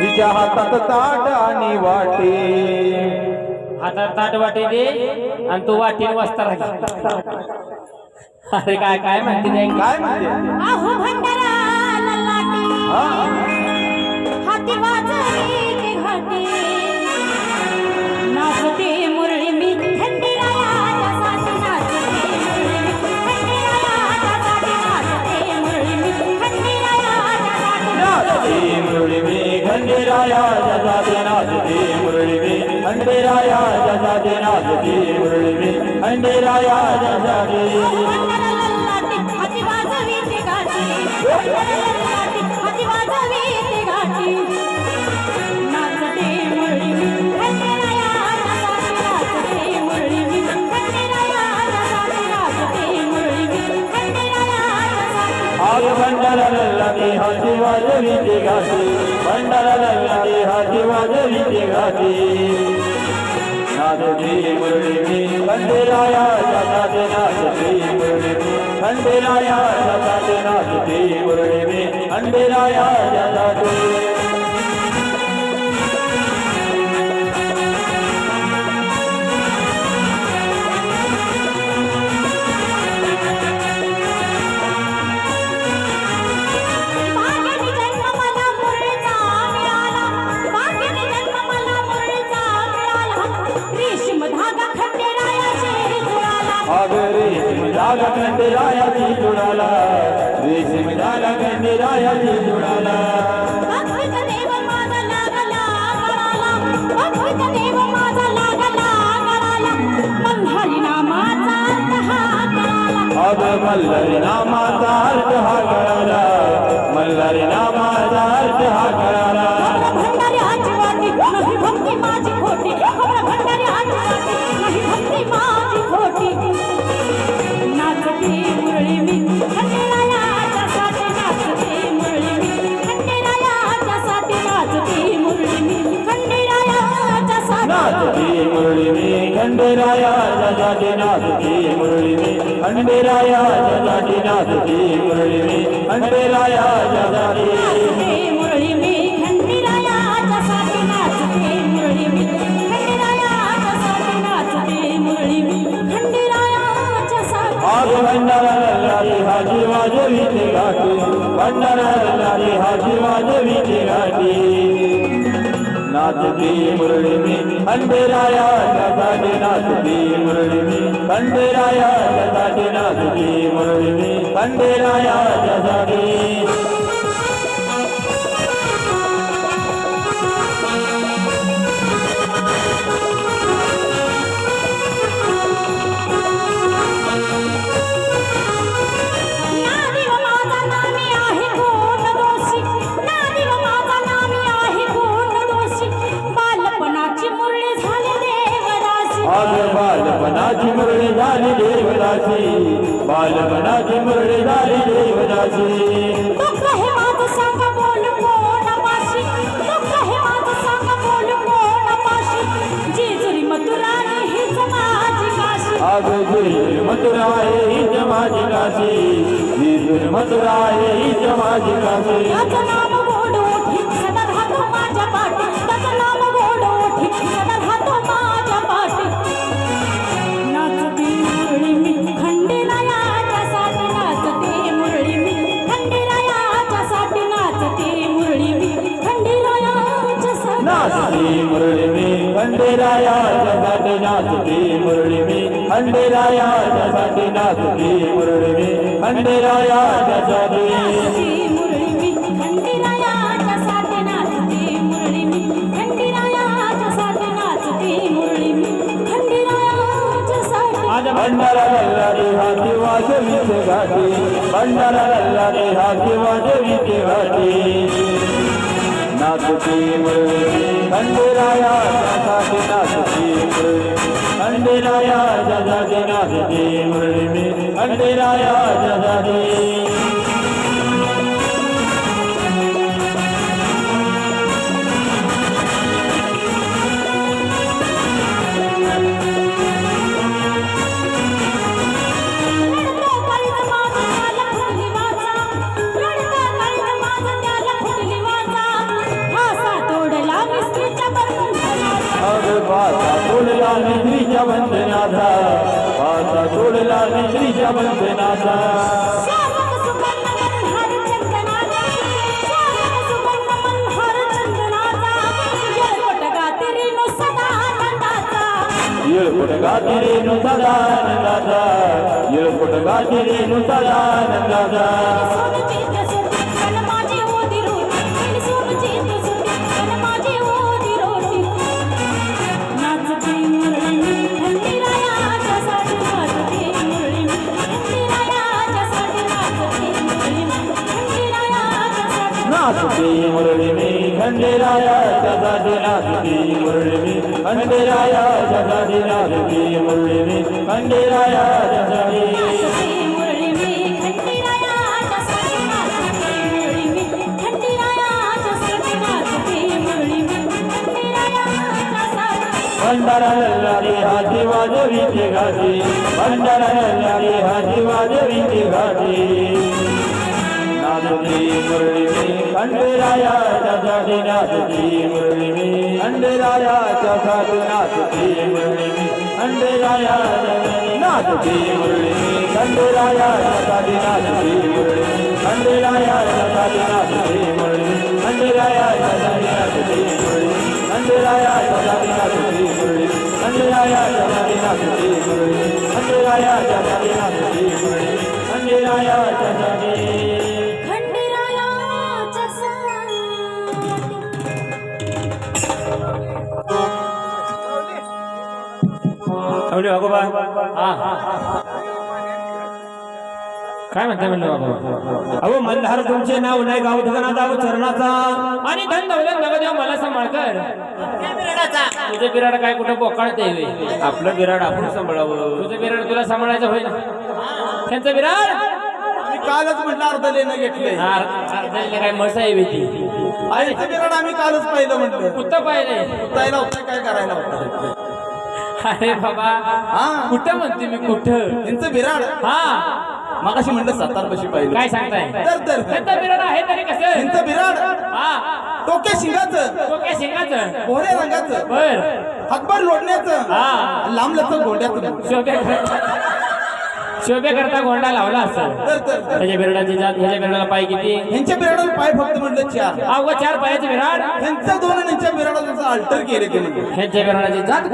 तिच्या हातात ताट आणि वाटी. हातात ताट वाटी दे आणि तू वाटीन वाजता राहा अरे काय काय म्हणते ते? काय म्हणते? आहू हंडरा ललाटी हा? हाती वाजवी ती घाटी. नाचते मुरळी मी खंडेरायाच्या साथी नाचते मुरळी मी खंडेरायाच्या साथी नाचते मुरळी मी नाचते. मुरळी मी खंडेराया जसाते नाचते मुरळी मी खंडेराया जसाते नाचते मुरळी मी खंडेराया जसाते लल्लाटी हाती वाजवी ती घाटी लल्लाटी हाती वाजवी ती घाटी. नाचते मुरळी मी खंडेरायाच्या साथी नाचते घाटी मुरळी खंडेराया मुरळी खंडेराया मुरळी मी जला दे माझा लागला गळाला भगवत देव माझा लागला गळाला मल्हारी नामाचा अर्थ हा कळाला. अग मल्हारी नामाचा अर्थ हा कळाला. मल्हारी नामाचा अर्थ हा कळाला भंडारी भक्ती माझी खोटी. खबर भंडारी मुरळी मी. मुरळी मी मुरळी मी. खंडेराया नाचती मुरळी मी. खंडेराया नाचती मुरळी मी. खंडेराया आग भंडारा लल्लारी हाजी वाजवी ते घाटी हाजी वाजवी गाठी नाचती मुरळी मी खंडेराया जजाती नाचती मुरळी मी खंडेराया जजाती नाचती मुरळी मी खंडेराया जजाती माझी काशी. आग जी मथुरा आहे माझी काशी. मथुरा आहे माझी काशी. नाचती मुरळी मी खंडेराया जगाते नाचती मुरळी मी खंडेराया जगाते नाचती मुरळी मी खंडेराया जगाते भंडारा लल्लारी हाती वाजवीचे घाटी भंडारा लल्लारी हाती वाजवीचे घाटी खंडेराया जगाते नाचती मुरळी खंडेराया जगाते नाचती मुरळी मी खंडेराया बंधनाचा पासा सोडला निद्रीच्या बंधनाचा श्यामक सुवर्ण मनहर चंदनाचा येळकोट गातिरीनु सदा आनंदाचा. येळकोट गातिरेनु सदा मुरळी खंडीरायाच्या साठी नाचते मुरळी मी खंडीरायाच्या साठी भंडारा लल्लारी हाती वाजवीची घाटी. भंडारा लल्लारी हाती वाजवीची घाटी. नाचती मुरळी मी खंडेरायाच्या साठी नाचती मुरळी मी खंडेरायाच्या साठी नाचती मुरळी मी खंडेरायाच्या साठी नाचती मुरळी मी खंडेरायाच्या साठी नाचती मुरळी मी खंडेरायाच्या साठी नाचती मुरळी मी खंडेरायाच्या साठी नाचती मुरळी खंडेरायाच्या मुरळी खंडेरायाच्या मुरळी खंडेरायाच्या मुरळी खंडेरायाच्या आवडे वागोबा हा. काय म्हणता म्हणलं वागोबा अहो मल्हार तुमचे नाव नाही गाव ठिकाणात अहो चरणाचा. आणि धन दौलत नवदेव मला सांभाळकर तुझं बिराड काय कुठं बोकाळते? आपलं बिराड आपण सांभाळावं. तुझं बिराड तुला सांभाळायचं ना? त्यांचं बिराड? कालच म्हटलं अर्ध लेणं घेतलंय. हा, अर्धाला काय मसा आहे भीती आईचं बिराड आम्ही कालच पाहिलं म्हटलं. कुठं पाहिले जायला होतं काय करायला होतं? अरे बाबा हा. कुठं म्हणते मी कुठं? त्यांचं बिराड हा. मगाशी म्हणलं सातार पशी पाहिलं. काय सांगताय? तर तर त्यांचं बिराड आहे तरी कसं? त्यांचं बिराड हा. टोके शिंगाचं. डोक्या शेंगाचं. भोरे रंगाचं. बर. हातभर लोटण्याचं. हा. लांब लचक गोंड्याचं. शोभे करता गोंडा लावला असं. तर तर तर. त्याच्या बिराडाची जात ह्याच्या बिराडाला पाय किती? ह्यांच्या बिराडाला पाय फक्त म्हटलं चार. अवघ चार पायाचे बिराड ह्यांचं दोन आणि ह्यांच्या बिराडाला अल्टर केले ते ह्यांच्या बिराडाची जात